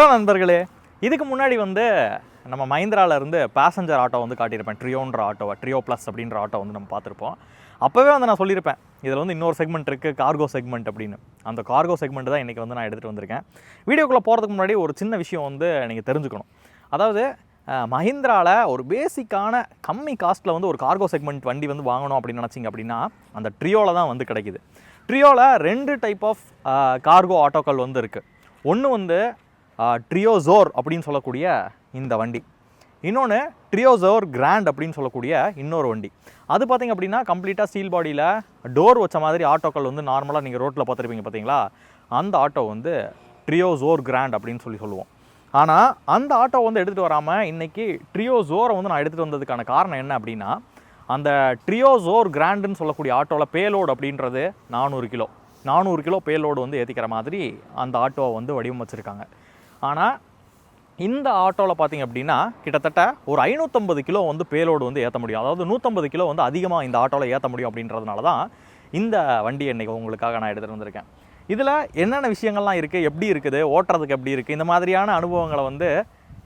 Hello நண்பர்களே இதுக்கு முன்னாடி வந்து நம்ம மஹிந்திராவிலேருந்து பேசஞ்சர் ஆட்டோ வந்து காட்டியிருப்பேன். ட்ரியோன்ற ஆட்டோவை ட்ரியோ ப்ளஸ் அப்படின்ற ஆட்டோ வந்து நம்ம பார்த்துருப்போம். அப்போவே வந்து நான் சொல்லியிருப்பேன் இதில் வந்து இன்னொரு செக்மெண்ட் இருக்குது கார்கோ செக்மெண்ட் அப்படின்னு. அந்த கார்கோ செக்மெண்ட் தான் இன்றைக்கி வந்து நான் எடுத்துகிட்டு வந்திருக்கேன். வீடியோக்குள்ளே போகிறதுக்கு முன்னாடி ஒரு சின்ன விஷயம் வந்து நீங்கள் தெரிஞ்சுக்கணும். அதாவது மஹிந்திராவில் ஒரு பேசிக்கான கம்மி காஸ்ட்டில் வந்து ஒரு கார்கோ செக்மெண்ட் வண்டி வந்து வாங்கணும் அப்படின்னு நினச்சிங்க அப்படின்னா அந்த ட்ரியோவில் தான் வந்து கிடைக்குது. ட்ரியோவில் ரெண்டு டைப் ஆஃப் கார்கோ ஆட்டோக்கள் வந்து இருக்குது ஒன்று வந்து ட்ரியோசோர் அப்படின்னு சொல்லக்கூடிய இந்த வண்டி. இன்னொன்று ட்ரியோசோர் கிராண்ட் அப்படின்னு சொல்லக்கூடிய இன்னொரு வண்டி. அது பார்த்தீங்க அப்படின்னா கம்ப்ளீட்டாக ஸ்டீல் பாடியில் டோர் வச்ச மாதிரி ஆட்டோக்கள் வந்து நார்மலாக நீங்கள் ரோட்டில் பார்த்துருப்பீங்க பார்த்தீங்களா அந்த ஆட்டோ வந்து ட்ரியோசோர் கிராண்ட் அப்படின்னு சொல்லி சொல்லுவோம். ஆனால் அந்த ஆட்டோ வந்து எடுத்துகிட்டு வராமல் இன்றைக்கி ட்ரியோசோரை வந்து நான் எடுத்துகிட்டு வந்ததுக்கான காரணம் என்ன அப்படின்னா அந்த ட்ரியோசோர் கிராண்டுன்னு சொல்லக்கூடிய ஆட்டோவில் பேலோடு அப்படின்றது நானூறு கிலோ. நானூறு கிலோ பேலோடு வந்து ஏற்றிக்கிற மாதிரி அந்த ஆட்டோவை வந்து வடிவமைச்சிருக்காங்க. ஆனால் இந்த ஆட்டோவில் பார்த்தீங்க அப்படின்னா கிட்டத்தட்ட ஒரு ஐநூற்றம்பது கிலோ வந்து பேலோடு வந்து ஏற்ற முடியும். அதாவது நூற்றம்பது கிலோ வந்து அதிகமாக இந்த ஆட்டோவில் ஏற்ற முடியும் அப்படின்றதுனால தான் இந்த வண்டி இன்னைக்கு உங்களுக்காக நான் எடுத்துகிட்டு வந்திருக்கேன். இதில் என்னென்ன விஷயங்கள்லாம் இருக்குது எப்படி இருக்குது? ஓட்டுறதுக்கு எப்படி இருக்குது இந்த மாதிரியான அனுபவங்களை வந்து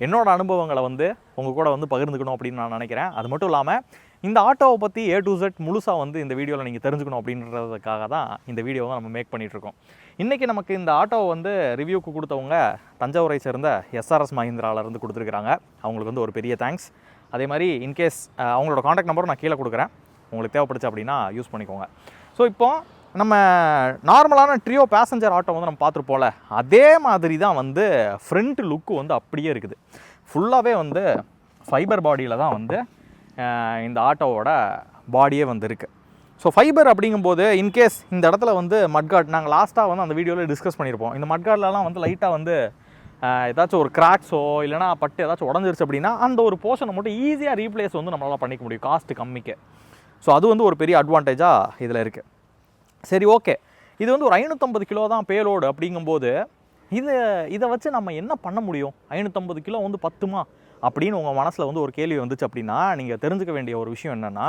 என்னோடய அனுபவங்களை வந்து உங்கள் கூட வந்து பகிர்ந்துக்கணும் அப்படின்னு நான் நினைக்கிறேன். அது மட்டும் இல்லாமல் இந்த ஆட்டோவை பற்றி ஏ டு ஜெட் முழுசாக வந்து இந்த வீடியோவில் நீங்கள் தெரிஞ்சுக்கணும் அப்படின்றதுக்காக தான் இந்த வீடியோவை நம்ம மேக் பண்ணிகிட்ருக்கோம் இன்றைக்கி நமக்கு இந்த ஆட்டோவை வந்து ரிவ்யூக்கு கொடுத்தவங்க தஞ்சாவூரை சேர்ந்த எஸ்ஆர்எஸ் மஹிந்திராவிலேருந்து கொடுத்துருக்குறாங்க. அவங்களுக்கு வந்து ஒரு பெரிய தேங்க்ஸ் அதே மாதிரி இன்கேஸ் அவங்களோட காண்டாக்ட் நம்பரும் நான் கீழே கொடுக்குறேன். உங்களுக்கு தேவைப்படுச்சு அப்படின்னா யூஸ் பண்ணிக்கோங்க. ஸோ இப்போ நம்ம நார்மலான ட்ரியோ பேசஞ்சர் ஆட்டோ வந்து நம்ம பார்த்துருப்போம்ல அதே மாதிரி தான் வந்து ஃப்ரண்ட் லுக்கு வந்து அப்படியே இருக்குது. ஃபுல்லாகவே வந்து ஃபைபர் பாடியில் தான் வந்து இந்த ஆட்டோவோட பாடியே வந்து இருக்குது ஸோ ஃபைபர் அப்படிங்கும்போது இன்கேஸ் இந்த இடத்துல வந்து மட்கார்ட் நாங்கள் லாஸ்ட்டாக வந்து அந்த வீடியோவில் டிஸ்கஸ் பண்ணியிருப்போம் இந்த மட்கார்ட்லலாம் வந்து லைட்டாக வந்து ஏதாச்சும் ஒரு கிராக்ஸோ இல்லைனா பட்டு ஏதாச்சும் உடஞ்சிருச்சு அப்படின்னா அந்த ஒரு போர்ஷனை மட்டும் ஈஸியாக ரீப்ளேஸ் வந்து நம்மளால் பண்ணிக்க முடியும் காஸ்ட்டு கம்மிக்கு. ஸோ அது வந்து ஒரு பெரிய அட்வான்டேஜாக இதில் இருக்குது சரி ஓகே இது வந்து ஒரு ஐநூற்றம்பது கிலோ தான் பேலோடு அப்படிங்கும்போது இது இதை வச்சு நம்ம என்ன பண்ண முடியும்? ஐநூற்றம்பது கிலோ வந்து பத்துமா? அப்படின்னு உங்கள் மனசில் வந்து ஒரு கேள்வி வந்துச்சு அப்படின்னா நீங்கள் தெரிஞ்சுக்க வேண்டிய ஒரு விஷயம் என்னென்னா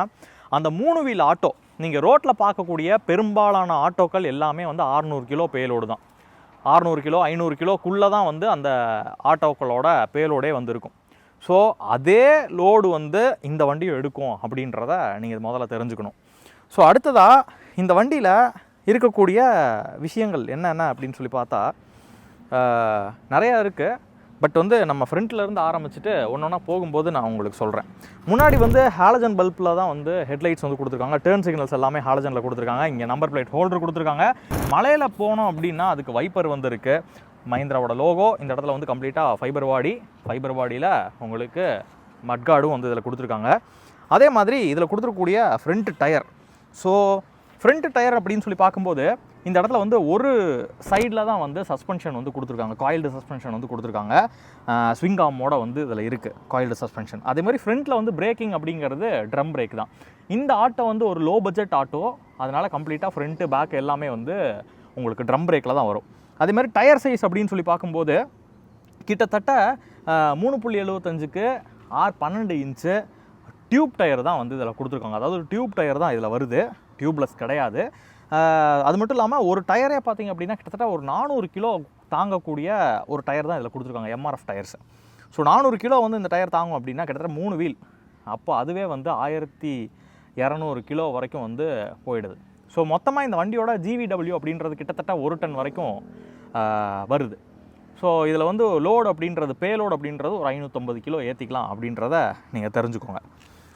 அந்த மூணு வீல் ஆட்டோ நீங்கள் ரோட்டில் பார்க்கக்கூடிய பெரும்பாலான ஆட்டோக்கள் எல்லாமே வந்து 600 கிலோ பேலோடு தான். 600 கிலோ ஐநூறு கிலோக்குள்ளே தான் வந்து அந்த ஆட்டோக்களோட பேலோடே வந்திருக்கும். ஸோ அதே லோடு வந்து இந்த வண்டியும் எடுக்கும் அப்படின்றத நீங்கள் முதல்ல தெரிஞ்சுக்கணும். ஸோ அடுத்ததாக இந்த வண்டியில் இருக்கக்கூடிய விஷயங்கள் என்னென்ன அப்படின்னு சொல்லி பார்த்தா நிறையா இருக்குது பட் வந்து நம்ம ஃப்ரண்ட்லேருந்து ஆரம்பிச்சுட்டு ஒன்று ஒன்றா போகும்போது நான் உங்களுக்கு சொல்கிறேன் முன்னாடி வந்து ஹாலஜன் பல்பில் தான் வந்து ஹெட்லைட்ஸ் வந்து கொடுத்துருக்காங்க. டேர்ன் சிக்னல்ஸ் எல்லாமே ஹாலஜனில் கொடுத்துருக்காங்க. இங்கே நம்பர் பிளேட் ஹோல்டர் கொடுத்துருக்காங்க. மலையில் போனோம் அப்படின்னா அதுக்கு வைப்பர் வந்து இருக்குது மஹிந்திராவோட லோகோ இந்த இடத்துல வந்து கம்ப்ளீட்டாக ஃபைபர் பாடி ஃபைபர் பாடியில் உங்களுக்கு மட்கார்டும் வந்து இதில் கொடுத்துருக்காங்க. அதே மாதிரி இதில் கொடுத்துருக்கக்கூடிய front tyre so front tyre அப்படின்னு சொல்லி பார்க்கும்போது இந்த இடத்துல வந்து ஒரு சைடில் தான் வந்து சஸ்பென்ஷன் வந்து கொடுத்துருக்காங்க. காயில்டு சஸ்பென்ஷன் வந்து கொடுத்துருக்காங்க. ஸ்விங் ஆமோட வந்து இதில் இருக்குது காயில்டு சஸ்பென்ஷன் அதே மாதிரி ஃப்ரண்ட்டில் வந்து பிரேக்கிங் அப்படிங்கிறது ட்ரம் பிரேக் தான். இந்த ஆட்டோ வந்து ஒரு லோ பட்ஜெட் ஆட்டோ. அதனால் கம்ப்ளீட்டாக ஃப்ரண்ட்டு பேக் எல்லாமே வந்து உங்களுக்கு ட்ரம் பிரேக்கில் தான் வரும். அதே மாதிரி டயர் சைஸ் அப்படின்னு சொல்லி பார்க்கும்போது கிட்டத்தட்ட மூணு புள்ளி எழுபத்தஞ்சுக்கு ஆர் பன்னெண்டு இன்ச்சு டியூப் டயர் தான் வந்து இதில் கொடுத்துருக்காங்க. அதாவது டியூப் டயர் தான் இதில் வருது. டியூப்லெஸ் கிடையாது. அது மட்டும் இல்லாமல் ஒரு டயரே பார்த்தீங்க அப்படின்னா கிட்டத்தட்ட ஒரு நானூறு கிலோ தாங்கக்கூடிய ஒரு டயர் தான் இதில் கொடுத்துருக்காங்க எம்ஆர்எஃப் டயர்ஸ். ஸோ நானூறு கிலோ வந்து இந்த டயர் தாங்கும் அப்படின்னா கிட்டத்தட்ட மூணு வீல். அப்போ அதுவே வந்து ஆயிரத்தி இரநூறு கிலோ வரைக்கும் வந்து போயிடுது. ஸோ மொத்தமாக இந்த வண்டியோட ஜிவிடபிள்யூ அப்படின்றது கிட்டத்தட்ட ஒரு டன் வரைக்கும் வருது. ஸோ இதில் வந்து லோடு அப்படின்றது பேலோடு அப்படின்றது ஒரு ஐநூற்றம்பது கிலோ ஏற்றிக்கலாம் அப்படின்றத நீங்கள் தெரிஞ்சுக்கோங்க.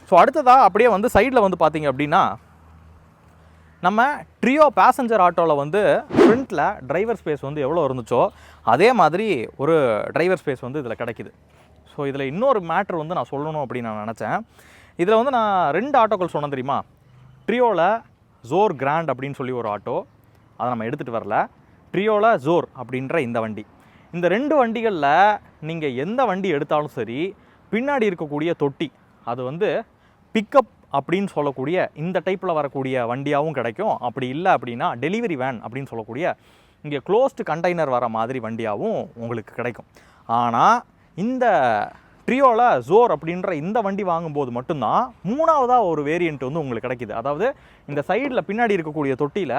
ஸோ அடுத்ததாக அப்படியே வந்து சைடில் வந்து பார்த்தீங்க அப்படின்னா நம்ம ட்ரியோ பேசஞ்சர் ஆட்டோவில் வந்து ஃப்ரண்ட்டில் டிரைவர் ஸ்பேஸ் வந்து எவ்வளோ இருந்துச்சோ அதே மாதிரி ஒரு டிரைவர் ஸ்பேஸ் வந்து இதில் கிடைக்குது. ஸோ இதில் இன்னொரு மேட்ரு வந்து நான் சொல்லணும் அப்படின்னு நான் நினச்சேன். இதில் வந்து நான் ரெண்டு ஆட்டோக்கள் சொன்னேன் தெரியுமா? ட்ரியோவில் ஜோர் கிராண்ட் அப்படின்னு சொல்லி ஒரு ஆட்டோ. அதை நம்ம எடுத்துகிட்டு வரல. ட்ரியோவில் ஜோர் அப்படின்ற இந்த வண்டி. இந்த ரெண்டு வண்டிகளில் நீங்கள் எந்த வண்டி எடுத்தாலும் சரி பின்னாடி இருக்கக்கூடிய தொட்டி அது வந்து பிக்கப் அப்படின்னு சொல்லக்கூடிய இந்த டைப்பில் வரக்கூடிய வண்டியாகவும் கிடைக்கும். அப்படி இல்லை அப்படின்னா டெலிவரி வேன் அப்படின்னு சொல்லக்கூடிய இங்கே க்ளோஸ்டு கண்டெய்னர் வர மாதிரி வண்டியாகவும் உங்களுக்கு கிடைக்கும். ஆனால் இந்த ட்ரியோவில் ஜோர் அப்படின்ற இந்த வண்டி வாங்கும்போது மட்டும்தான் மூணாவதாக ஒரு வேரியண்ட் வந்து உங்களுக்கு கிடைக்கிது. அதாவது இந்த சைடில் பின்னாடி இருக்கக்கூடிய தொட்டியில்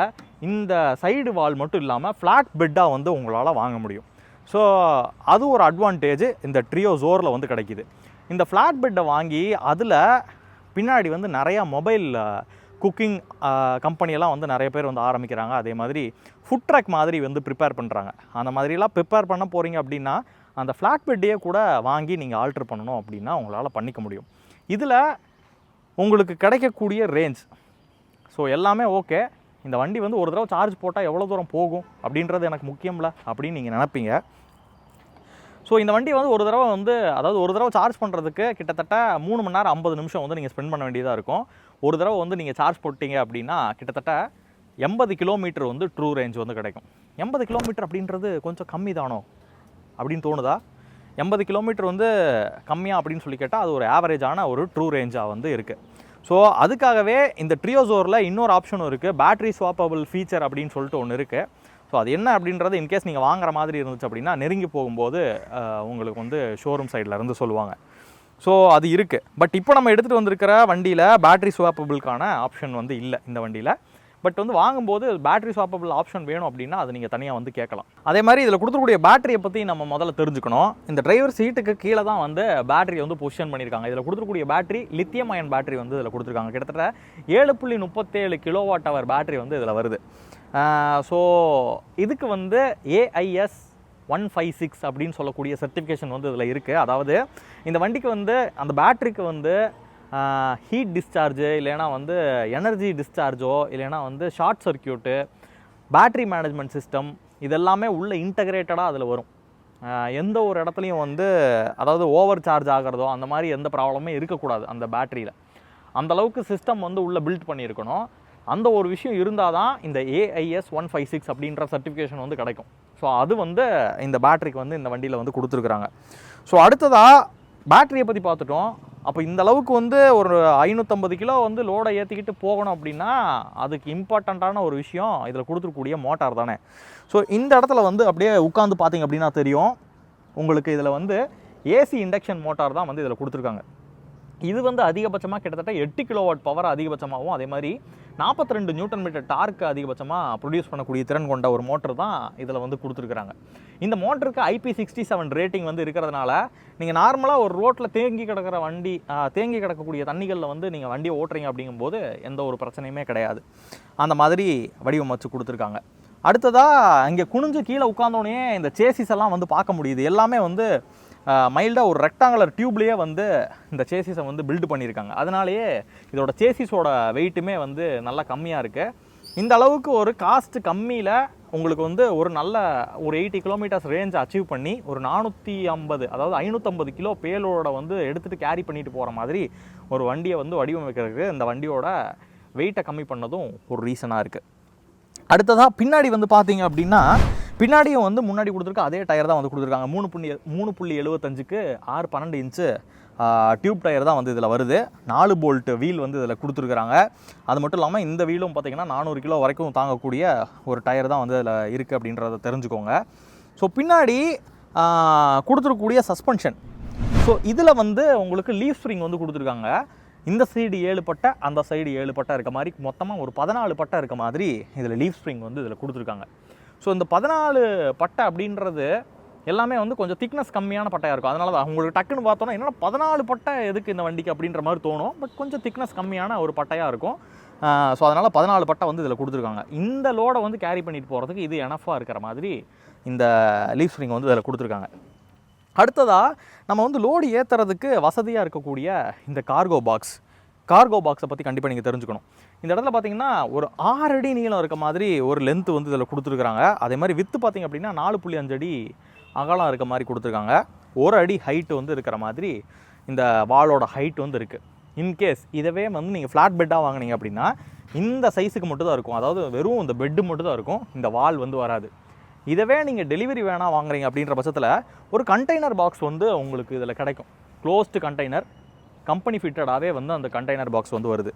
இந்த சைடு வால் மட்டும் இல்லாமல் ஃப்ளாட் பெட்டாக வந்து உங்களால் வாங்க முடியும். ஸோ அது ஒரு அட்வான்டேஜ் இந்த ட்ரியோ ஜோரில் வந்து கிடைக்கிது. இந்த ஃப்ளாட் பெட்டை வாங்கி அதில் பின்னாடி வந்து நிறையா மொபைல் குக்கிங் கம்பெனியெல்லாம் வந்து நிறைய பேர் வந்து ஆரம்பிக்கிறாங்க. அதே மாதிரி ஃபுட் ட்ரக் மாதிரி வந்து ப்ரிப்பேர் பண்ணுறாங்க அந்த மாதிரிலாம் ப்ரிப்பேர் பண்ண போகிறீங்க அப்படின்னா அந்த ஃப்ளாட் பெட்டையே கூட வாங்கி நீங்கள் ஆல்ட்ரு பண்ணணும் அப்படின்னா உங்களால் பண்ணிக்க முடியும். இதில் உங்களுக்கு கிடைக்கக்கூடிய ரேஞ்ச் ஸோ எல்லாமே ஓகே இந்த வண்டி வந்து ஒரு தடவை சார்ஜ் போட்டால் எவ்வளோ தூரம் போகும் அப்படின்றது எனக்கு முக்கியம்ல அப்படின்னு நீங்கள் நினைப்பீங்க. ஸோ இந்த வண்டி வந்து ஒரு தடவை வந்து அதாவது ஒரு தடவை சார்ஜ் பண்ணுறதுக்கு கிட்டத்தட்ட மூணு மணி நேரம் ஐம்பது நிமிஷம் வந்து நீங்கள் ஸ்பெண்ட் பண்ண வேண்டியதாக இருக்கும். ஒரு தடவை வந்து நீங்கள் சார்ஜ் போட்டிங்க அப்படின்னா கிட்டத்தட்ட எண்பது கிலோமீட்டர் வந்து ட்ரூ ரேஞ்ச் வந்து கிடைக்கும். எண்பது கிலோமீட்டர் அப்படின்றது கொஞ்சம் கம்மி தானோ? அப்படின்னு தோணுதா? எண்பது கிலோமீட்டர் வந்து கம்மியாக அப்படின்னு சொல்லி கேட்டால் அது ஒரு ஆவரேஜான ஒரு ட்ரூ ரேஞ்சாக வந்து இருக்குது ஸோ அதுக்காகவே இந்த ட்ரியோசோரில் இன்னொரு ஆப்ஷனும் இருக்குது பேட்ரி ஸ்வாப்பபிள் ஃபீச்சர் அப்படின்னு சொல்லிட்டு ஒன்று இருக்குது ஸோ அது என்ன அப்படின்றது இன்கேஸ் நீங்கள் வாங்குற மாதிரி இருந்துச்சு அப்படின்னா நெருங்கி போகும்போது உங்களுக்கு வந்து ஷோரூம் சைடில் இருந்து சொல்லுவாங்க. ஸோ அது இருக்குது பட் இப்போ நம்ம எடுத்துகிட்டு வந்திருக்கிற வண்டியில் பேட்டரி ஸ்வாப்பபிள்கான ஆப்ஷன் வந்து இல்லை இந்த வண்டியில். பட் வந்து வாங்கும்போது பேட்டரி ஸ்வாப்பபிள் ஆப்ஷன் வேணும் அப்படின்னா அது நீங்கள் தனியாக வந்து கேட்கலாம். அதே மாதிரி இதில் கொடுத்துருக்கூடிய பேட்டரியை பற்றி நம்ம முதல்ல தெரிஞ்சுக்கணும். இந்த டிரைவர் சீட்டுக்கு கீழே தான் வந்து பேட்டரியை வந்து பொசிஷன் பண்ணியிருக்காங்க. இதில் கொடுத்துருக்கூடிய பேட்டரி லித்தியம் அயன் பேட்டரி வந்து இதில் கொடுத்துருக்காங்க. கிட்டத்தட்ட ஏழு புள்ளி முப்பத்தேழு கிலோவாட் அவர் பேட்டரி வந்து இதில் வருது. ஸோ இதுக்கு வந்து ஏஐஎஸ் ஒன் ஃபைவ் சிக்ஸ் அப்படின்னு சொல்லக்கூடிய சர்டிஃபிகேஷன் வந்து இதில் இருக்குது அதாவது இந்த வண்டிக்கு வந்து அந்த பேட்ரிக்கு வந்து ஹீட் டிஸ்சார்ஜு இல்லைன்னா வந்து எனர்ஜி டிஸ்சார்ஜோ இல்லைனா வந்து short circuit battery management system இதெல்லாமே உள்ள இன்டகிரேட்டடாக அதில் வரும். எந்த ஒரு இடத்துலையும் வந்து அதாவது ஓவர் சார்ஜ் ஆகிறதோ அந்த மாதிரி எந்த ப்ராப்ளமும் இருக்கக்கூடாது அந்த பேட்டரியில் அந்தளவுக்கு சிஸ்டம் வந்து உள்ளே பில்ட் பண்ணியிருக்கணும். அந்த ஒரு விஷயம் இருந்தால் தான் இந்த ஏஐஎஸ் ஒன் ஃபைவ் சிக்ஸ் அப்படின்ற சர்டிஃபிகேஷன் வந்து கிடைக்கும். ஸோ அது வந்து இந்த பேட்டரிக்கு வந்து இந்த வண்டியில் வந்து கொடுத்துருக்குறாங்க. ஸோ அடுத்ததாக பேட்டரியை பற்றி பார்த்துட்டோம். அப்போ இந்த அளவுக்கு வந்து ஒரு ஐநூற்றம்பது கிலோ வந்து லோடை ஏற்றிக்கிட்டு போகணும் அப்படின்னா அதுக்கு இம்பார்ட்டண்ட்டான ஒரு விஷயம் இதில் கொடுத்துருக்கூடிய மோட்டார் தானே. ஸோ இந்த இடத்துல வந்து அப்படியே உட்காந்து பார்த்தீங்க அப்படின்னா தெரியும். உங்களுக்கு இதில் வந்து ஏசி இண்டக்ஷன் மோட்டார் தான் வந்து இதில் கொடுத்துருக்காங்க. இது வந்து அதிகபட்சமாக கிட்டத்தட்ட எட்டு கிலோவாட் பவர் அதிகபட்சமாகவும் அதே மாதிரி 42 ரெண்டு நியூட்டன் மீட்டர் டார்க்கு அதிகபட்சமாக ப்ரொடியூஸ் பண்ணக்கூடிய திறன் கொண்ட ஒரு மோட்டர் தான் இதில் வந்து கொடுத்துருக்குறாங்க. இந்த மோட்டருக்கு ஐபி சிக்ஸ்டி செவன் ரேட்டிங் வந்து இருக்கிறதுனால நீங்கள் நார்மலாக ஒரு ரோட்டில் தேங்கி கிடக்கிற வண்டி தேங்கி கிடக்கக்கூடிய தண்ணிகளில் வந்து நீங்கள் வண்டியை ஓட்டுறீங்க அப்படிங்கும்போது எந்த ஒரு பிரச்சனையுமே கிடையாது. அந்த மாதிரி வடிவமைச்சு கொடுத்துருக்காங்க. அடுத்ததாக இங்கே குனிஞ்சு கீழே உட்காந்தோடனே இந்த சேசிஸ் எல்லாம் வந்து பார்க்க முடியுது. எல்லாமே வந்து மைல்டாக ஒரு ரெக்டாங்குலர் டியூப்லேயே வந்து இந்த சேசிஸை வந்து பில்டு பண்ணியிருக்காங்க. அதனாலேயே இதோட சேசிஸோட வெயிட்டுமே வந்து நல்லா கம்மியாக இருக்குது இந்த அளவுக்கு ஒரு காஸ்ட் கம்மியில் உங்களுக்கு வந்து ஒரு நல்ல ஒரு எயிட்டி கிலோமீட்டர்ஸ் ரேஞ்ச் அச்சீவ் பண்ணி ஒரு நானூற்றி ஐம்பது அதாவது ஐநூற்றம்பது கிலோ பேலோட வந்து எடுத்துகிட்டு கேரி பண்ணிட்டு போகிற மாதிரி ஒரு வண்டியை வந்து வடிவமைக்கிறதுக்கு இந்த வண்டியோட வெயிட்டை கம்மி பண்ணதும் ஒரு ரீசனாக இருக்குது அடுத்ததாக பின்னாடி வந்து பார்த்தீங்க அப்படின்னா பின்னாடியும் வந்து முன்னாடி கொடுத்துருக்க அதே டயர் தான் வந்து கொடுத்துருக்காங்க. மூணு புள்ளி மூணு புள்ளி எழுபத்தஞ்சுக்கு ஆறு பன்னெண்டு இன்ச்சு டியூப் டயர் தான் வந்து இதில் வருது. நாலு போல்ட்டு வீல் வந்து இதில் கொடுத்துருக்குறாங்க. அது மட்டும் இல்லாமல் இந்த வீலும் பார்த்தீங்கன்னா நானூறு கிலோ வரைக்கும் தாங்கக்கூடிய ஒரு டயர் தான் வந்து இதில் இருக்குது அப்படின்றத தெரிஞ்சுக்கோங்க. ஸோ பின்னாடி கொடுத்துருக்கக்கூடிய சஸ்பென்ஷன். ஸோ இதில் வந்து உங்களுக்கு லீவ் ஸ்ப்ரிங் வந்து கொடுத்துருக்காங்க. இந்த சைடு ஏழு பட்டை அந்த சைடு ஏழு பட்டை இருக்க மாதிரி மொத்தமாக ஒரு பதினாலு பட்டை இருக்க மாதிரி இதில் லீவ் ஸ்ப்ரிங் வந்து இதில் கொடுத்துருக்காங்க. ஸோ இந்த பதினாலு பட்டை அப்படின்றது எல்லாமே வந்து கொஞ்சம் திக்னஸ் கம்மியான பட்டையாக இருக்கும். அதனால தான் உங்களுக்கு டக்குன்னு பார்த்தோன்னா என்னென்ன பதினாலு பட்டை எதுக்கு இந்த வண்டிக்கு அப்படின்ற மாதிரி தோணும். பட் கொஞ்சம் திக்னஸ் கம்மியான ஒரு பட்டையாக இருக்கும். ஸோ அதனால் பதினாலு பட்டை வந்து இதில் கொடுத்துருக்காங்க. இந்த லோடை வந்து கேரி பண்ணிட்டு போகிறதுக்கு இது எனஃபாக இருக்கிற மாதிரி இந்த லீஃப் ஸ்ப்ரிங் வந்து இதில் கொடுத்துருக்காங்க. அடுத்ததாக நம்ம வந்து லோடு ஏற்றுறதுக்கு வசதியாக இருக்கக்கூடிய இந்த கார்கோ பாக்ஸ் கார்கோ பாக்ஸை பற்றி கண்டிப்பாக நீங்கள் தெரிஞ்சுக்கணும். இந்த இடத்துல பார்த்தீங்கன்னா ஒரு ஆறு அடி நீளம் இருக்க மாதிரி ஒரு லென்த் வந்து இதில் கொடுத்துருக்குறாங்க. அதே மாதிரி வித்து பார்த்தீங்க அப்படின்னா நாலு புள்ளி அஞ்சு அடி அகலம் இருக்க மாதிரி கொடுத்துருக்காங்க. ஒரு அடி ஹைட்டு வந்து இருக்கிற மாதிரி இந்த வாலோட ஹைட் வந்து இருக்குது இன்கேஸ் இதவே வந்து நீங்கள் ஃப்ளாட் பெட்டாக வாங்குனீங்க அப்படின்னா இந்த சைஸுக்கு மட்டும் தான் இருக்கும். அதாவது வெறும் இந்த பெட்டு மட்டும் தான் இருக்கும். இந்த வால் வந்து வராது. இதவே நீங்கள் டெலிவரி வேணாம் வாங்குறீங்க அப்படின்ற பட்சத்தில் ஒரு கண்டெய்னர் பாக்ஸ் வந்து உங்களுக்கு இதில் கிடைக்கும். க்ளோஸ்டு கண்டெய்னர் கம்பெனி ஃபிட்டடாகவே வந்து அந்த கண்டெய்னர் பாக்ஸ் வந்து வருது.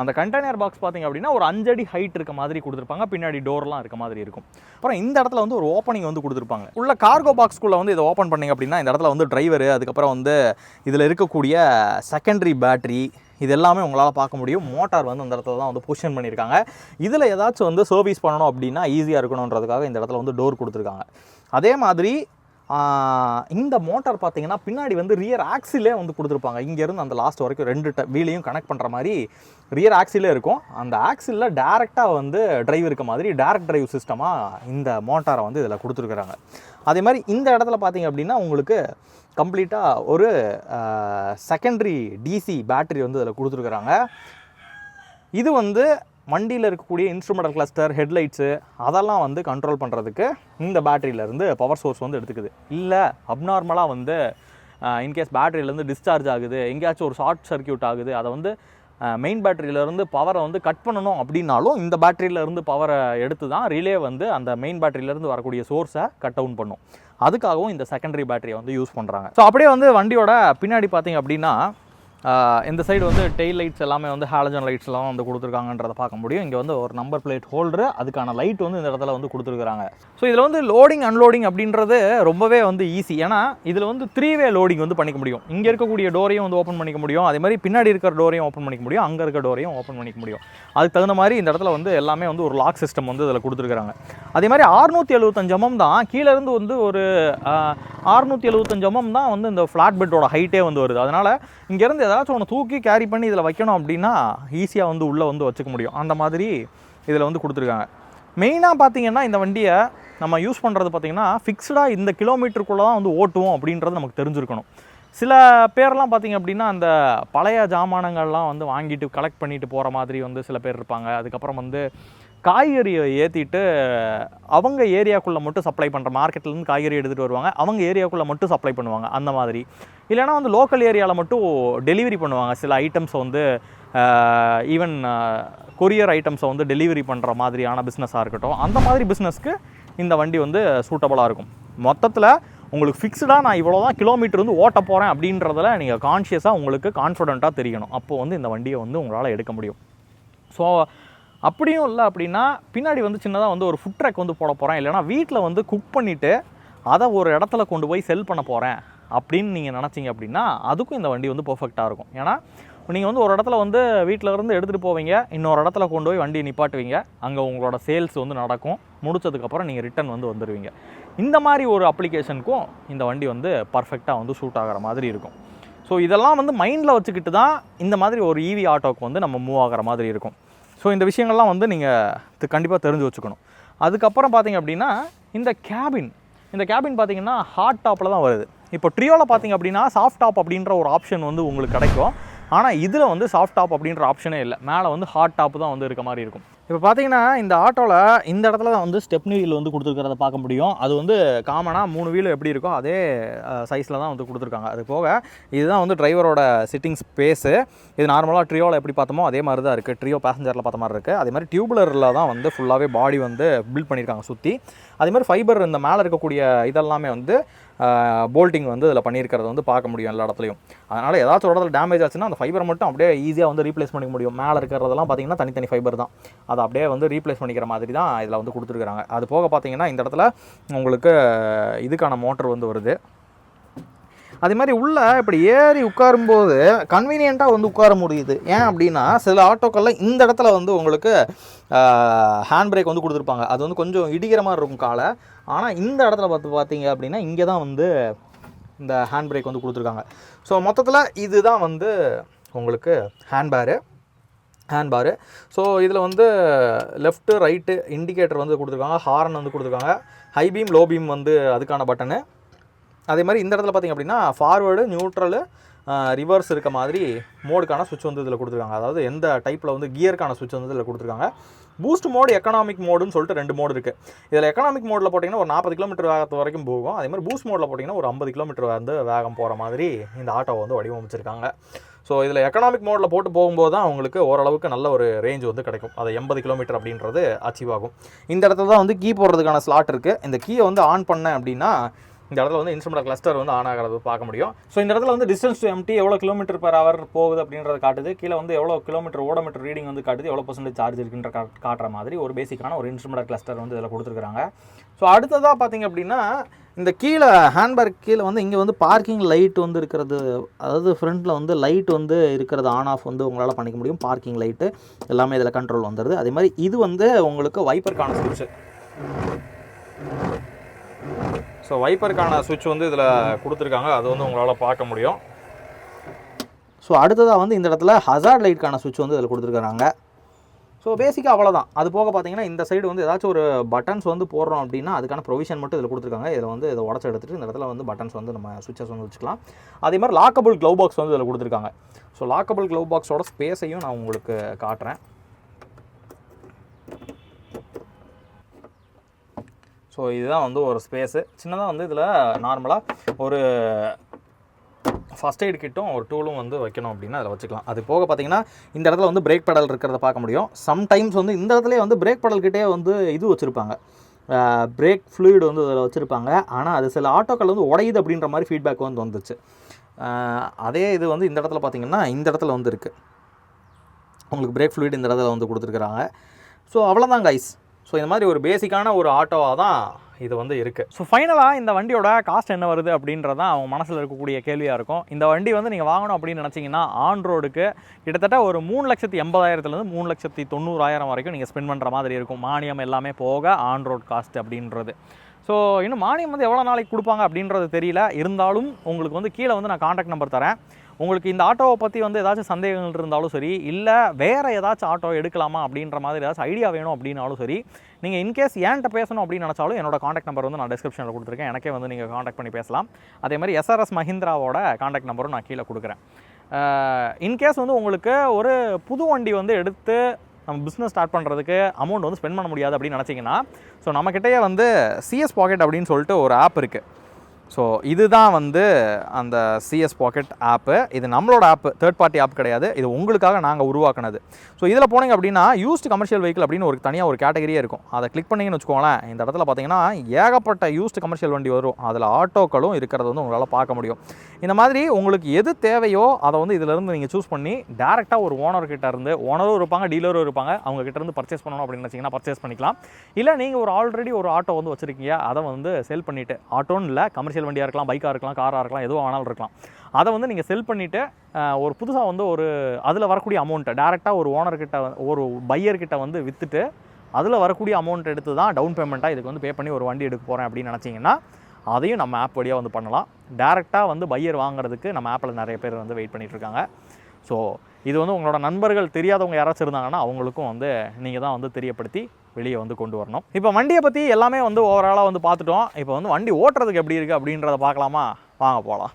அந்த கண்டெய்னர் பாக்ஸ் பார்த்தீங்க அப்படின்னா ஒரு அஞ்சடி ஹைட் இருக்க மாதிரி கொடுத்துருப்பாங்க. பின்னாடி டோர்லாம் இருக்க மாதிரி இருக்கும். அப்புறம் இந்த இடத்துல வந்து ஒரு ஓப்பனிங் வந்து கொடுத்துருப்பாங்க. உள்ள கார்கோ பாக்ஸ்க்குள்ளே வந்து இதை ஓப்பன் பண்ணிங்க அப்படின்னா இந்த இடத்துல வந்து டிரைவர் அதுக்கப்புறம் வந்து இதில் இருக்கக்கூடிய செகண்டரி பேட்டரி இது எல்லாமே உங்களால் பார்க்க முடியும். மோட்டார் வந்து அந்த இடத்துல தான் வந்து பொசிஷன் பண்ணியிருக்காங்க. இதில் ஏதாச்சும் வந்து சர்வீஸ் பண்ணணும் அப்படின்னா ஈஸியாக இருக்கணுன்றதுக்காக இந்த இடத்துல வந்து டோர் கொடுத்துருக்காங்க. அதே மாதிரி இந்த மோட்டார் பார்த்தீங்கன்னா பின்னாடி வந்து ரியர் ஆக்சிலே வந்து கொடுத்துருப்பாங்க. இங்கேருந்து அந்த லாஸ்ட் வரைக்கும் ரெண்டு ட வீலையும் கனெக்ட் பண்ணுற மாதிரி ரியர் ஆக்சிலே இருக்கும். அந்த ஆக்சிலில் டேரெக்டாக வந்து டிரைவ் இருக்க மாதிரி டேரக்ட் டிரைவ் சிஸ்டமாக இந்த மோட்டாரை வந்து இதில் கொடுத்துருக்குறாங்க. அதே மாதிரி இந்த இடத்துல பார்த்தீங்க அப்படின்னா உங்களுக்கு கம்ப்ளீட்டாக ஒரு செகண்டரி டிசி பேட்டரி வந்து இதில் கொடுத்துருக்குறாங்க. இது வந்து வண்டியில் இருக்கக்கூடிய இன்ஸ்ட்ருமெண்டல் கிளஸ்டர் ஹெட்லைட்ஸு அதெல்லாம் வந்து கண்ட்ரோல் பண்ணுறதுக்கு இந்த பேட்டரியிலேருந்து பவர் சோர்ஸ் வந்து எடுத்துக்குது. இல்லை அப்நார்மலாக வந்து இன்கேஸ் பேட்டரியிலேருந்து டிஸ்சார்ஜ் ஆகுது எங்கேயாச்சும் ஒரு ஷார்ட் சர்க்யூட் ஆகுது அதை வந்து மெயின் பேட்டரியிலேருந்து பவரை வந்து கட் பண்ணணும் அப்படின்னாலும் இந்த பேட்டரியிலேருந்து பவரை எடுத்து தான் ரிலே வந்து அந்த மெயின் பேட்டரியிலேருந்து வரக்கூடிய சோர்ஸை கட் டவுன் பண்ணும். அதுக்காகவும் இந்த செகண்டரி பேட்டரியை வந்து யூஸ் பண்ணுறாங்க ஸோ அப்படியே வந்து வண்டியோட பின்னாடி பார்த்தீங்க அப்படின்னா இந்த சைடு வந்து டெயில் லைட்ஸ் எல்லாமே வந்து ஹாலஜன் லைட்ஸ் எல்லாம் வந்து கொடுத்துருக்காங்கன்றதை பார்க்க முடியும். இங்கே வந்து ஒரு நம்பர் பிளேட் ஹோல்டரு அதுக்கான லைட் வந்து இந்த இடத்துல வந்து கொடுத்துருக்காங்க ஸோ இதில் வந்து லோடிங் அன்லோடிங் அப்படின்றது ரொம்பவே வந்து ஈஸி ஏன்னா இதில் வந்து த்ரீ வே லோடிங் வந்து பண்ணிக்க முடியும். இங்கே இருக்கக்கூடிய டோரையும் வந்து ஓப்பன் பண்ணிக்க முடியும். அதே மாதிரி பின்னாடி இருக்கிற டோரையும் ஓப்பன் பண்ணிக்க முடியும். அங்கே இருக்க டோரையும் ஓப்பன் பண்ணிக்க முடியும். அதுக்கு தகுந்த மாதிரி இந்த இடத்துல வந்து எல்லாமே வந்து ஒரு லாக் சிஸ்டம் வந்து இதில் கொடுத்துருக்காங்க அதே மாதிரி அறுநூற்றி எழுபத்தஞ்சு எம்எம் தான். கீழேருந்து வந்து ஒரு ஆறுநூற்றி எழுபத்தஞ்சு எம்எம் தான் வந்து இந்த ஃப்ளாட் பெட்டோட ஹைட்டே வந்து வருது. அதனால் இங்கேருந்து ஏதாச்சும் ஒன்று தூக்கி கேரி பண்ணி இதில் வைக்கணும் அப்படின்னா ஈஸியாக வந்து உள்ளே வந்து வச்சுக்க முடியும். அந்த மாதிரி இதில் வந்து கொடுத்துருக்காங்க. மெயினாக பார்த்தீங்கன்னா இந்த வண்டியை நம்ம யூஸ் பண்ணுறது பார்த்தீங்கன்னா ஃபிக்ஸ்டாக இந்த கிலோமீட்டருக்குள்ளே தான் வந்து ஓட்டுவோம் அப்படின்றது நமக்கு தெரிஞ்சிருக்கணும். சில பேர்லாம் பார்த்தீங்க அப்படின்னா அந்த பழைய ஜாமானங்கள்லாம் வந்து வாங்கிட்டு கலெக்ட் பண்ணிட்டு போகிற மாதிரி வந்து சில பேர் இருப்பாங்க. அதுக்கப்புறம் வந்து காய்கறியை ஏற்றிட்டு அவங்க ஏரியாக்குள்ளே மட்டும் சப்ளை பண்ணுற மார்க்கெட்லேருந்து காய்கறி எடுத்துகிட்டு வருவாங்க. அவங்க ஏரியாக்குள்ளே மட்டும் சப்ளை பண்ணுவாங்க. அந்த மாதிரி. இல்லைனா வந்து லோக்கல் ஏரியாவில் மட்டும் டெலிவரி பண்ணுவாங்க. சில ஐட்டம்ஸை வந்து ஈவன் கொரியர் ஐட்டம்ஸை வந்து டெலிவரி பண்ணுற மாதிரியான பிஸ்னஸாக இருக்கட்டும். அந்த மாதிரி பிஸ்னஸ்க்கு இந்த வண்டி வந்து சூட்டபுளாக இருக்கும். மொத்தத்தில் உங்களுக்கு ஃபிக்ஸ்டாக நான் இவ்வளோ தான் கிலோமீட்டர் வந்து ஓட்ட போகிறேன் அப்படின்றதில் நீங்கள் கான்ஷியஸாக உங்களுக்கு கான்ஃபிடென்ட்டாக தெரியணும். அப்போது வந்து இந்த வண்டியை வந்து உங்களால் எடுக்க முடியும். ஸோ அப்படியும் இல்லை அப்படின்னா பின்னாடி வந்து சின்னதாக வந்து ஒரு ஃபுட் ட்ரக் வந்து போட போகிறேன் இல்லைனா வீட்டில் வந்து குக் பண்ணிவிட்டு அதை ஒரு இடத்துல கொண்டு போய் செல் பண்ண போகிறேன் அப்படின்னு நீங்கள் நினச்சிங்க அப்படின்னா அதுக்கும் இந்த வண்டி வந்து பர்ஃபெக்டாக இருக்கும். ஏன்னா நீங்கள் வந்து ஒரு இடத்துல வந்து வீட்டில் இருந்து எடுத்துகிட்டு போவீங்க இன்னொரு இடத்துல கொண்டு போய் வண்டியை நிப்பாட்டுவீங்க அங்கே உங்களோட சேல்ஸ் வந்து நடக்கும். முடிச்சதுக்கப்புறம் நீங்கள் ரிட்டர்ன் வந்து வந்துடுவீங்க இந்த மாதிரி ஒரு அப்ளிகேஷனுக்கும் இந்த வண்டி வந்து பர்ஃபெக்டாக வந்து சூட் ஆகிற மாதிரி இருக்கும். ஸோ இதெல்லாம் வந்து மைண்டில் வச்சுக்கிட்டு தான் இந்த மாதிரி ஒரு ஈவி ஆட்டோக்கு வந்து நம்ம மூவ் ஆகிற மாதிரி இருக்கும். ஸோ இந்த விஷயங்கள்லாம் வந்து நீங்கள் கண்டிப்பாக தெரிஞ்சு வச்சுக்கணும். அதுக்கப்புறம் பார்த்தீங்க அப்படின்னா இந்த கேபின் இந்த கேபின் பார்த்தீங்கன்னா ஹார்ட் டாப்பில் தான் வருது. இப்போ ட்ரியோவில் பார்த்தீங்க அப்படின்னா சாஃப்ட் டாப் அப்படின்ற ஒரு ஆப்ஷன் வந்து உங்களுக்கு கிடைக்கும். ஆனால் இதில் வந்து சாஃப்ட் டாப் அப்படின்ற ஆப்ஷனே இல்லை. மேலே வந்து ஹார்ட் டாப் தான் வந்து இருக்க மாதிரி இருக்கும். இப்போ பார்த்தீங்கன்னா இந்த ஆட்டோவில் இந்த இடத்துல தான் வந்து ஸ்டெப்னி வீல் வந்து கொடுத்துருக்கிறத பார்க்க முடியும். அது வந்து காமனாக மூணு வீல் எப்படி இருக்கோ அதே சைஸில் தான் வந்து கொடுத்துருக்காங்க. அது போக இதுதான் வந்து டிரைவரோட சிட்டிங் ஸ்பேஸு இது நார்மலாக ட்ரியோவில் எப்படி பார்த்தோமோ அதே மாதிரி தான் இருக்குது ட்ரியோ பேசஞ்சரில் பார்த்த மாதிரி இருக்குது அதே மாதிரி டியூப்லரில் தான் வந்து ஃபுல்லாகவே பாடி வந்து பில்ட் பண்ணியிருக்காங்க சுற்றி அதே மாதிரி ஃபைபர் இந்த மேலே இருக்கக்கூடிய இதெல்லாமே வந்து போல்ட்டிங் வந்து இதில் பண்ணியிருக்கிறத வந்து பார்க்க முடியும் எல்லா இடத்துலையும். அதனால் ஏதாச்சும் ஒரு இடத்துல டேமேஜ் ஆச்சுன்னா அந்த ஃபைபரை மட்டும் அப்படியே ஈஸியாக வந்து ரீப்ளேஸ் பண்ணிக்க முடியும். மேலே இருக்கிறதெல்லாம் பார்த்தீங்கன்னா தனித்தனி ஃபைபர் தான். அதை அப்படியே வந்து ரீப்ளேஸ் பண்ணிக்கிற மாதிரி தான் இதில் வந்து கொடுத்துருக்குறாங்க. அது போக பார்த்தீங்கன்னா இந்த இடத்துல உங்களுக்கு இதுக்கான மோட்டர் வந்து வருது. அதே மாதிரி உள்ள இப்படி ஏறி உட்காரும்போது கன்வீனியண்ட்டாக வந்து உட்கார முடியுது. ஏன் அப்படின்னா சில ஆட்டோக்கள்லாம் இந்த இடத்துல வந்து உங்களுக்கு ஹேண்ட் பிரேக் வந்து கொடுத்துருப்பாங்க. அது வந்து கொஞ்சம் இடிக்கிற மாதிரி இருக்கும் காலை. ஆனால் இந்த இடத்துல பார்த்து பார்த்தீங்க அப்படின்னா இங்கே தான் வந்து இந்த ஹேண்ட் பிரேக் வந்து கொடுத்துருக்காங்க. ஸோ மொத்தத்தில் இதுதான் வந்து உங்களுக்கு ஹேண்ட் பேரு ஹேண்ட் பாரு ஸோ இதில் வந்து லெஃப்ட்டு ரைட்டு இண்டிகேட்டர் வந்து கொடுத்துருக்காங்க. ஹார்ன் வந்து கொடுத்துருக்காங்க. ஹை பீம் லோ பீம் வந்து அதுக்கான பட்டனு அதே மாதிரி இந்த இடத்துல பார்த்திங்க அப்படின்னா ஃபார்வேர்டு நியூட்ரலு ரிவர்ஸ் இருக்க மாதிரி மோடுக்கான சுவிட்ச் வந்து இதில் கொடுத்துருக்காங்க. அதாவது எந்த டைப்பில் வந்து கியருக்கான சுவிட்ச் வந்து இதில் கொடுத்துருக்காங்க. பூஸ்ட் மோடு எக்கனாமிக் மோடுன்னு சொல்லிட்டு ரெண்டு மோடு இருக்குது இதில் எக்கனாமிக் மோடில் போட்டிங்கன்னா ஒரு நாற்பது கிலோமீட்டர் வேகத்து வரைக்கும் போகும். அதே மாதிரி பூஸ்ட் மோடில் போட்டிங்கன்னா ஒரு ஐம்பது கிலோமீட்டர் வந்து வேகம் போகிற மாதிரி இந்த ஆட்டோவை வந்து வடிவமைச்சிருக்காங்க. ஸோ இதில் எக்கனாமிக் மோடில் போட்டு போகும்போது தான் அவங்களுக்கு ஓரளவுக்கு நல்ல ஒரு ரேஞ்ச் வந்து கிடைக்கும். அது எண்பது கிலோமீட்டர் அப்படின்றது அச்சீவ் ஆகும். இந்த இடத்துல தான் வந்து கீ போடுறதுக்கான ஸ்லாட் இருக்குது இந்த கீயை வந்து ஆன் பண்ணேன் அப்படின்னா இந்த இடத்துல வந்து இன்ஸ்ட்ருமெண்ட் கிளஸ்டர் வந்து ஆன் ஆகிறது பார்க்க முடியும். ஸோ இந்த இடத்துல வந்து டிஸ்டன்ஸ் டு எம்டி எவ்வளோ கிலோமீட்டர் பர் hour போகுது அப்படின்றத காட்டுது. கீழே வந்து எவ்வளோ கிலோமீட்டர் ஓடோமீட்டர் ரீடிங் வந்து காட்டுது எவ்வளோ பர்சன்டேஜ் சார்ஜ் இருக்குன்ற காட்டுற மாதிரி ஒரு பேசிக்கான ஒரு இன்ஸ்ட்ருமெண்ட் கிளஸ்டர் வந்து இதில் கொடுத்துருக்காங்க ஸோ அடுத்ததாக பார்த்தீங்க அப்படின்னா இந்த கீழே ஹேண்ட்பேக் கீழே வந்து இங்கே வந்து பார்க்கிங் லைட் வந்து இருக்கிறது அதாவது ஃப்ரண்ட்டில் வந்து லைட் வந்து இருக்கிறது ஆன் ஆஃப் வந்து உங்களால் பண்ணிக்க முடியும். பார்க்கிங் லைட்டு எல்லாமே இதில் கண்ட்ரோல் வந்துடுது அதே மாதிரி இது வந்து உங்களுக்கு வைப்பருக்கான சுவிட்சு ஸோ வைப்பருக்கான சுவிட்ச் வந்து இதில் கொடுத்துருக்காங்க. அது வந்து உங்களால் பார்க்க முடியும். ஸோ அடுத்ததாக வந்து இந்த இடத்துல ஹசார்ட் லைட்க்கான சுவிட்ச் வந்து இதில் கொடுத்துருக்காங்க. ஸோ பேசிக்காக அவ்வளோதான் அது போக பார்த்தீங்கன்னா இந்த சைடு வந்து ஏதாச்சும் ஒரு பட்டன்ஸ் வந்து போடுறோம் அப்படின்னா அதுக்கான ப்ரொவிஷன் மட்டும் இதில் கொடுத்துருக்காங்க. இதில் வந்து இதை உடச்சி எடுத்துட்டு இந்த இடத்துல வந்து பட்டன்ஸ் வந்து நம்ம சுவிச்சஸ் வந்து வச்சுக்கலாம். அதே மாதிரி லாக்கபிள் க்ளவ் பாக்ஸ் வந்து இதில் கொடுத்துருக்காங்க. ஸோ லாக்கபிள் க்ளவ் பாக்ஸோட ஸ்பேஸையும் நான் உங்களுக்கு காட்டுறேன். ஸோ இதுதான் வந்து ஒரு ஸ்பேஸு சின்னதாக வந்து இதில் நார்மலாக ஒரு ஃபஸ்ட் எய்டு கிட்டும் ஒரு டூலும் வந்து வைக்கணும் அப்படின்னா அதில் வச்சுக்கலாம். அது போக பார்த்தீங்கன்னா இந்த இடத்துல வந்து பிரேக் பெடல் இருக்கிறத பார்க்க முடியும். சம்டைம்ஸ் வந்து இந்த இடத்துல வந்து பிரேக் பெடல் கிட்டே வந்து இது வச்சுருப்பாங்க. பிரேக் ஃப்ளூயிட் வந்து இதில் வச்சுருப்பாங்க. ஆனால் அது சில ஆட்டோக்கள் வந்து உடையுது அப்படின்ற மாதிரி ஃபீட்பேக் வந்து வந்துச்சு அதே இது வந்து இந்த இடத்துல பார்த்தீங்கன்னா இந்த இடத்துல வந்து இருக்குது உங்களுக்கு பிரேக் ஃப்ளூயிட் இந்த இடத்துல வந்து கொடுத்துருக்குறாங்க. ஸோ அவ்வளோதான் கைஸ் ஸோ இந்த மாதிரி ஒரு பேசிக்கான ஒரு ஆட்டோவாக தான் இது வந்து இருக்குது ஸோ ஃபைனலாக இந்த வண்டியோட காஸ்ட் என்ன வருது அப்படின்றது தான் அவங்க மனசில் இருக்கக்கூடிய கேள்வியாக இருக்கும். இந்த வண்டி வந்து நீங்கள் வாங்கணும் அப்படின்னு நினச்சிங்கன்னா ஆன் ரோடுக்கு கிட்டத்தட்ட ஒரு மூணு லட்சத்தி எண்பதாயிரத்துலேருந்து மூணு லட்சத்தி தொண்ணூறாயிரம் வரைக்கும் நீங்கள் ஸ்பெண்ட் பண்ணுற மாதிரி இருக்கும். மானியம் எல்லாமே போக ஆன் ரோட் காஸ்ட் அப்படின்றது. ஸோ இன்னும் மானியம் வந்து எவ்வளோ நாளைக்கு கொடுப்பாங்க அப்படின்றது தெரியல. இருந்தாலும் உங்களுக்கு வந்து கீழே வந்து நான் காண்டாக்ட் நம்பர் தரேன். உங்களுக்கு இந்த ஆட்டோவை பற்றி வந்து ஏதாச்சும் சந்தேகங்கள் இருந்தாலும் சரி இல்லை வேறு ஏதாச்சும் ஆட்டோ எடுக்கலாமா அப்படின்ற மாதிரி ஏதாச்சும் ஐடியா வேணும் அப்படின்னாலும் சரி நீங்கள் இன்கேஸ் ஏன்ட்ட பேசணும் அப்படின்னு நினச்சாலும் என்னோட காண்டாக்ட் நம்பர் வந்து நான் டிஸ்கிரிப்ஷனில் கொடுத்துருக்கேன். எனக்கே வந்து நீங்கள் காண்டாக்ட் பண்ணி பேசலாம். அதே மாதிரி எஸ்ஆர்எஸ் மஹிந்திராவோட காண்டாக்ட் நம்பரும் நான் கீழே கொடுக்குறேன். இன்கேஸ் வந்து உங்களுக்கு ஒரு புது வண்டி வந்து எடுத்து நம்ம பிஸ்னஸ் ஸ்டார்ட் பண்ணுறதுக்கு அமௌண்ட் வந்து ஸ்பெண்ட் பண்ண முடியாது அப்படின்னு நினச்சிங்கன்னா ஸோ நம்மக்கிட்டேயே வந்து சிஎஸ் பாக்கெட் அப்படின்னு சொல்லிட்டு ஒரு ஆப் இருக்குது ஸோ இதுதான் வந்து அந்த சிஎஸ் பாக்கெட் ஆப்பு இது நம்மளோட ஆப்பு தேர்ட் பார்ட்டி ஆப் கிடையாது. இது உங்களுக்காக நாங்கள் உருவாக்குனது. ஸோ இதில் போனீங்க அப்படின்னா யூஸ்டு கமர்ஷியல் வெஹிக்கிள் அப்படின்னு ஒரு தனியாக ஒரு கேட்டகரியே இருக்கும். அதை கிளிக் பண்ணிங்கன்னு வச்சுக்கோங்களேன் இந்த இடத்துல பார்த்தீங்கன்னா ஏகப்பட்ட யூஸ்டு கமர்ஷியல் வண்டி வரும். அதில் ஆட்டோக்களும் இருக்கிறது வந்து உங்களால் பார்க்க முடியும். இந்த மாதிரி உங்களுக்கு எது தேவையோ அதை வந்து இதிலிருந்து நீங்கள் சூஸ் பண்ணி டேரெக்டாக ஒரு ஓனர்கிட்ட இருந்து ஓனரும் இருப்பாங்க டீலரும் இருப்பாங்க. அவங்க கிட்டேருந்து பர்ச்சேஸ் பண்ணணும் அப்படின்னு நினச்சிங்கன்னா பர்ச்சேஸ் பண்ணிக்கலாம். இல்லை நீங்கள் ஒரு ஆல்ரெடி ஒரு ஆட்டோ வந்து வச்சுருக்கீங்க. அதை வந்து செல் பண்ணிவிட்டு ஆட்டோன்னு இல்லை கமர்ஷியல் வண்டியாக இருக்கலாம் பைக்காக இருக்கலாம் காராக இருக்கலாம் எதுவும் வேணாலும் இருக்கலாம். அதை வந்து நீங்கள் செல் பண்ணிவிட்டு ஒரு புதுசாக வந்து ஒரு அதில் வரக்கூடிய அமௌண்ட்டை டேரெக்டாக ஒரு ஓனர்கிட்ட ஒரு பையர்கிட்ட வந்து விற்றுட்டு அதில் வரக்கூடிய அமௌண்ட் எடுத்து தான் டவுன் பேமெண்ட்டாக இதுக்கு வந்து பே பண்ணி ஒரு வண்டி எடுக்க போகிறேன் அப்படின்னு நினச்சிங்கன்னா அதையும் நம்ம ஆப் வழியாக வந்து பண்ணலாம். டேரெக்டாக வந்து பையர் வாங்குறதுக்கு நம்ம ஆப்பில் நிறைய பேர் வந்து வெயிட் பண்ணிகிட்ருக்காங்க இருக்காங்க. ஸோ இது வந்து உங்களோட நண்பர்கள் தெரியாதவங்க யாராச்சும் இருந்தாங்கன்னா அவங்களுக்கும் வந்து நீங்கள் தான் வந்து தெரியப்படுத்தி வெளியே வந்து கொண்டு வரணும். இப்போ வண்டியை பற்றி எல்லாமே வந்து ஓவராலாக வந்து பார்த்துட்டோம். இப்போ வந்து வண்டி ஓட்டுறதுக்கு எப்படி இருக்குது அப்படின்றத பார்க்கலாமா? வாங்க போகலாம்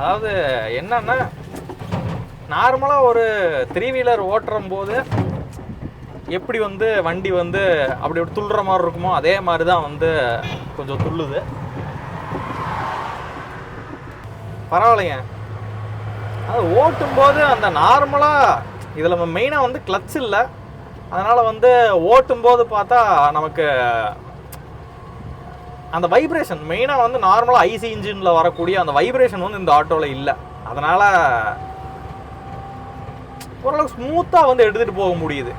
அதாவது என்னன்னா நார்மலாக ஒரு த்ரீ வீலர் ஓட்டுற போது எப்படி வந்து வண்டி வந்து அப்படி ஒரு துள்ளுற மாதிரி இருக்குமோ அதே மாதிரி தான் வந்து கொஞ்சம் துள்ளுது. பரவாயில்லைங்க. அது ஓட்டும்போது அந்த நார்மலாக இதில் நம்ம மெயினாக வந்து கிளச் இல்லை. அதனால் வந்து ஓட்டும்போது பார்த்தா நமக்கு அந்த வைப்ரேஷன் மெயினாக வந்து நார்மலாக ஐசி இன்ஜினில் வரக்கூடிய அந்த வைப்ரேஷன் வந்து இந்த ஆட்டோவில் இல்லை. அதனால் ஓரளவுக்கு ஸ்மூத்தாக வந்து எடுத்துகிட்டு போக முடியுது.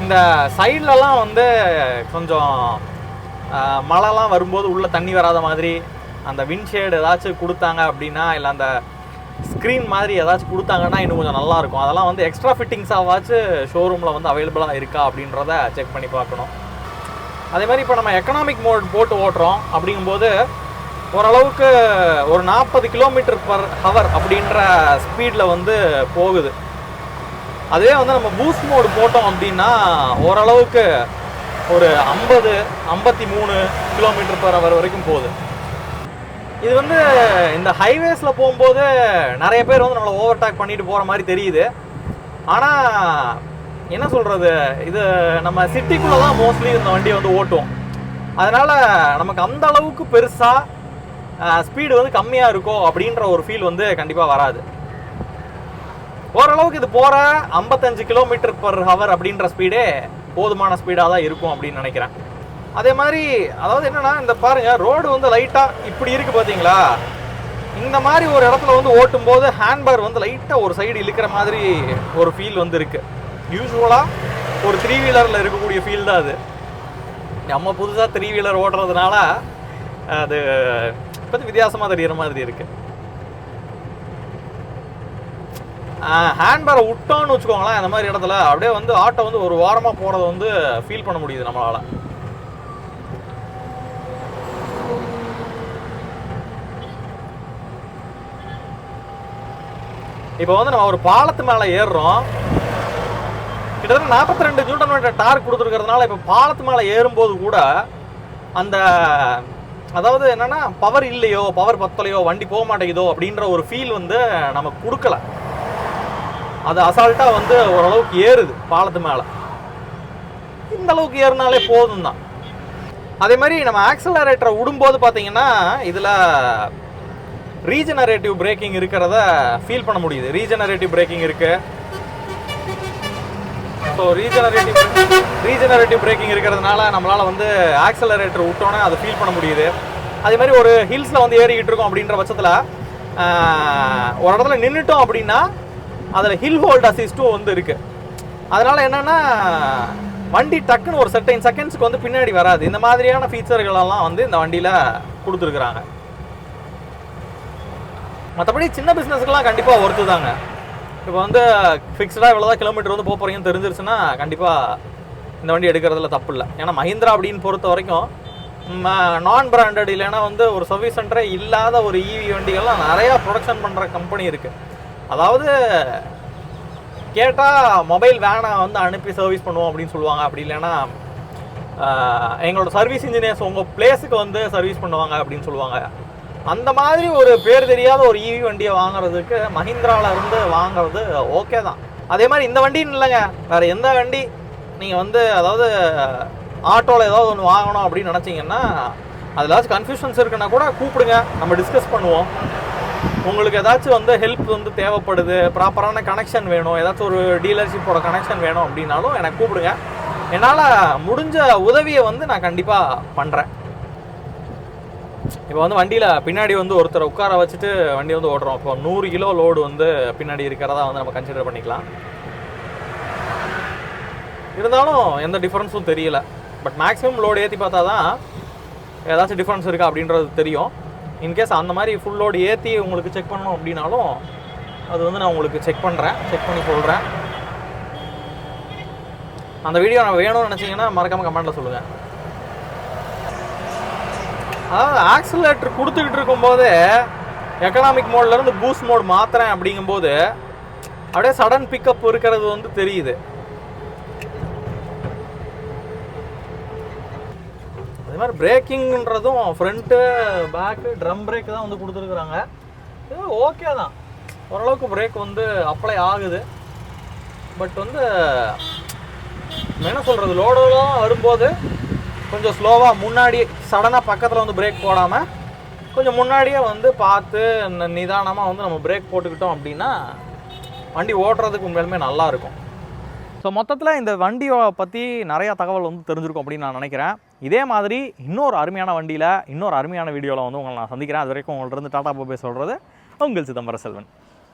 இந்த சைட்லலாம் வந்து கொஞ்சம் மழைலாம் வரும்போது உள்ளே தண்ணி வராத மாதிரி அந்த விண்ட்ஷேடு ஏதாச்சும் கொடுத்தாங்க அப்படின்னா இல்லை அந்த ஸ்க்ரீன் மாதிரி ஏதாச்சும் கொடுத்தாங்கன்னா இன்னும் கொஞ்சம் நல்லாயிருக்கும். அதெல்லாம் வந்து எக்ஸ்ட்ரா ஃபிட்டிங்ஸாவாச்சும் ஷோரூமில் வந்து அவைலபிளாக இருக்கா அப்படின்றத செக் பண்ணி பார்க்கணும். அதே மாதிரி இப்போ நம்ம எக்கனாமிக் மோட் போட்டு ஓட்டுறோம் அப்படிங்கும்போது ஓரளவுக்கு ஒரு நாற்பது கிலோமீட்டர் பர் ஹவர் அப்படின்ற ஸ்பீடில் வந்து போகுது. அதுவே வந்து நம்ம பூஸ்ட் மோடு போட்டோம் அப்படின்னா ஓரளவுக்கு ஒரு ஐம்பது ஐம்பத்தி மூணு கிலோமீட்டர் பர் ஹவர் வரைக்கும் போகுது. இது வந்து இந்த ஹைவேஸில் போகும்போது நிறைய பேர் வந்து நம்மளை ஓவர்டேக் பண்ணிட்டு போகிற மாதிரி தெரியுது. ஆனால் என்ன சொல்கிறது இது நம்ம சிட்டிக்குள்ளே தான் மோஸ்ட்லி இந்த வண்டியை வந்து ஓட்டுவோம். அதனால் நமக்கு அந்த அளவுக்கு பெருசாக ஸ்பீடு வந்து கம்மியாக இருக்கும் அப்படின்ற ஒரு ஃபீல் வந்து கண்டிப்பாக வராது. ஓரளவுக்கு இது போகிற ஐம்பத்தஞ்சு கிலோமீட்டர் பர் ஹவர் அப்படின்ற ஸ்பீடே போதுமான ஸ்பீடாக தான் இருக்கும் அப்படின்னு நினைக்கிறேன். அதே மாதிரி அதாவது என்னன்னா இந்த பாருங்க ரோடு வந்து லைட்டாக இப்படி இருக்கு பார்த்தீங்களா இந்த மாதிரி ஒரு இடத்துல வந்து ஓட்டும் போது ஹேண்ட்பேர் வந்து லைட்டாக ஒரு சைடு இழுக்கிற மாதிரி ஒரு ஃபீல் வந்து இருக்கு. யூஸ்வலாக ஒரு த்ரீ வீலரில் இருக்கக்கூடிய ஃபீல் தான் அது. நம்ம புதுசாக த்ரீ வீலர் ஓடுறதுனால அது கொஞ்சம் வித்தியாசமாக தெரிகிற மாதிரி இருக்குது ஹேண்ட்பேரை விட்டோம்னு வச்சுக்கோங்களேன் இந்த மாதிரி இடத்துல அப்படியே வந்து ஆட்டோ வந்து ஒரு வாரமாக போகிறத வந்து ஃபீல் பண்ண முடியுது நம்மளால். இப்போ வந்து நம்ம ஒரு பாலத்து மேலே ஏறுறோம். கிட்டத்தட்ட நாற்பத்தி ரெண்டு நியூட்டன் மீட்டர் டார்க் கொடுத்துருக்கறதுனால இப்போ பாலத்து மேலே ஏறும்போது கூட அந்த அதாவது என்னன்னா பவர் இல்லையோ பவர் பத்தலையோ வண்டி போக மாட்டேங்குதோ அப்படின்ற ஒரு ஃபீல் வந்து நமக்கு கொடுக்கல. அது அசால்ட்டாக வந்து ஓரளவுக்கு ஏறுது பாலத்து மேலே. இந்த அளவுக்கு ஏறினாலே போதும் தான் அதே மாதிரி நம்ம ஆக்சலரேட்டரை விடும்போது பார்த்தீங்கன்னா இதில் ரீஜெனரேட்டிவ் பிரேக்கிங் இருக்கிறத ஃபீல் பண்ண முடியுது. ரீஜெனரேட்டிவ் பிரேக்கிங் இருக்கு. ஸோ ரீஜெனரேட்டிவ் ரீஜெனரேட்டிவ் பிரேக்கிங் இருக்கிறதுனால நம்மளால் வந்து ஆக்சலரேட்டர் விட்டோன்னே அதை ஃபீல் பண்ண முடியுது. அதே மாதிரி ஒரு ஹில்ஸில் வந்து ஏறிக்கிட்டு இருக்கோம் அப்படின்ற பட்சத்தில் ஒரு இடத்துல நின்றுட்டோம் அப்படின்னா அதில் ஹில் ஹோல்ட் அசிஸ்ட்டும் வந்து இருக்கு. அதனால என்னன்னா வண்டி டக்குன்னு ஒரு செர்டைன் செகண்ட்ஸ்க்கு வந்து பின்னாடி வராது. இந்த மாதிரியான ஃபீச்சர்கள் எல்லாம் வந்து இந்த வண்டியில் கொடுத்துருக்குறாங்க. மற்றபடி சின்ன பிஸ்னஸ்க்கெலாம் கண்டிப்பாக ஒர்த்து தாங்க. இப்போ வந்து ஃபிக்ஸ்டாக இவ்வளோ தான் கிலோமீட்டர் வந்து போக போகிறீங்கன்னு தெரிஞ்சிருச்சுன்னா கண்டிப்பாக இந்த வண்டி எடுக்கிறதுல தப்பு இல்லை. ஏன்னா மஹிந்திரா அப்படின்னு பொறுத்த வரைக்கும் நான் பிராண்டட் இல்லைன்னா வந்து ஒரு சர்வீஸ் சென்டரே இல்லாத ஒரு இவி வண்டிகள்லாம் நிறையா ப்ரொடக்ஷன் பண்ணுற கம்பெனி இருக்குது அதாவது கேட்டால் மொபைல் வேனை வந்து அனுப்பி சர்வீஸ் பண்ணுவோம் அப்படின்னு சொல்லுவாங்க. அப்படி இல்லைன்னா எங்களோட சர்வீஸ் இன்ஜினியர்ஸ் உங்கள் பிளேஸுக்கு வந்து சர்வீஸ் பண்ணுவாங்க அப்படின்னு சொல்லுவாங்க. அந்த மாதிரி ஒரு பேர் தெரியாத ஒரு இவி வண்டியை வாங்குறதுக்கு மஹிந்திராவில் இருந்து வாங்குறது ஓகே தான். அதே மாதிரி இந்த வண்டின்னு இல்லைங்க. வேறு எந்த வண்டி நீங்கள் வந்து அதாவது ஆட்டோவில் ஏதாவது ஒன்று வாங்கணும் அப்படின்னு நினச்சிங்கன்னா அதில் ஏதாச்சும் கன்ஃபியூஷன்ஸ் இருக்குன்னா கூட கூப்பிடுங்க. நம்ம டிஸ்கஸ் பண்ணுவோம். உங்களுக்கு ஏதாச்சும் வந்து ஹெல்ப் வந்து தேவைப்படுது ப்ராப்பரான கனெக்ஷன் வேணும் ஏதாச்சும் ஒரு டீலர்ஷிப்போட கனெக்ஷன் வேணும் அப்படின்னாலும் எனக்கு கூப்பிடுங்க. என்னால் முடிஞ்ச உதவியை வந்து நான் கண்டிப்பாக பண்ணுறேன் இப்போ வந்து வண்டியில் பின்னாடி வந்து ஒருத்தரை உட்கார வச்சுட்டு வண்டி வந்து ஓட்டுறோம். இப்போ நூறு கிலோ லோடு வந்து பின்னாடி இருக்கிறதா வந்து நம்ம கன்சிடர் பண்ணிக்கலாம். இருந்தாலும் எந்த டிஃப்ரென்ஸும் தெரியல. பட் மேக்ஸிமம் லோடு ஏற்றி பார்த்தா தான் ஏதாச்சும் டிஃப்ரென்ஸ் இருக்கா அப்படின்றது தெரியும். இன்கேஸ் அந்த மாதிரி ஃபுல் லோடு ஏற்றி உங்களுக்கு செக் பண்ணணும் அப்படின்னாலும் அது வந்து நான் உங்களுக்கு செக் பண்ணுறேன் செக் பண்ணி சொல்கிறேன் அந்த வீடியோ நான் வேணும்னு நினச்சிங்கன்னா மறக்காமல் கமெண்ட்டில் சொல்லுங்கள் அதாவது ஆக்சிலேட்டர் கொடுத்துக்கிட்டு இருக்கும்போது எக்கனாமிக் மோட்லேருந்து பூஸ்ட் மோட் மாற்றுறேன் அப்படிங்கும்போது அப்படியே சடன் பிக்கப் இருக்கிறது வந்து தெரியுது. அதே மாதிரி பிரேக்கிங்ன்றதும் ஃப்ரண்ட்டு பேக்கு ட்ரம் பிரேக் தான் வந்து கொடுத்துருக்குறாங்க. இது ஓகே தான். ஓரளவுக்கு பிரேக் வந்து அப்ளை ஆகுது. பட் வந்து என்ன சொல்கிறது லோடெல்லாம் வரும்போது கொஞ்சம் ஸ்லோவாக முன்னாடி சடனாக பக்கத்தில் வந்து பிரேக் போடாமல் கொஞ்சம் முன்னாடியே வந்து பார்த்து நிதானமாக வந்து நம்ம பிரேக் போட்டுக்கிட்டோம் அப்படின்னா வண்டி ஓட்டுறதுக்கு உண்மையிலுமே நல்லாயிருக்கும் ஸோ மொத்தத்தில் இந்த வண்டியை பற்றி நிறையா தகவல் வந்து தெரிஞ்சிருக்கும் அப்படின்னு நான் நினைக்கிறேன். இதே மாதிரி இன்னொரு அருமையான வண்டியில் இன்னொரு அருமையான வீடியோவில் வந்து உங்களை நான் சந்திக்கிறேன். அது வரைக்கும் உங்கள்கிட்ட இருந்து டாடா போபே சொல்கிறது உங்கள் சிதம்பர செல்வன்.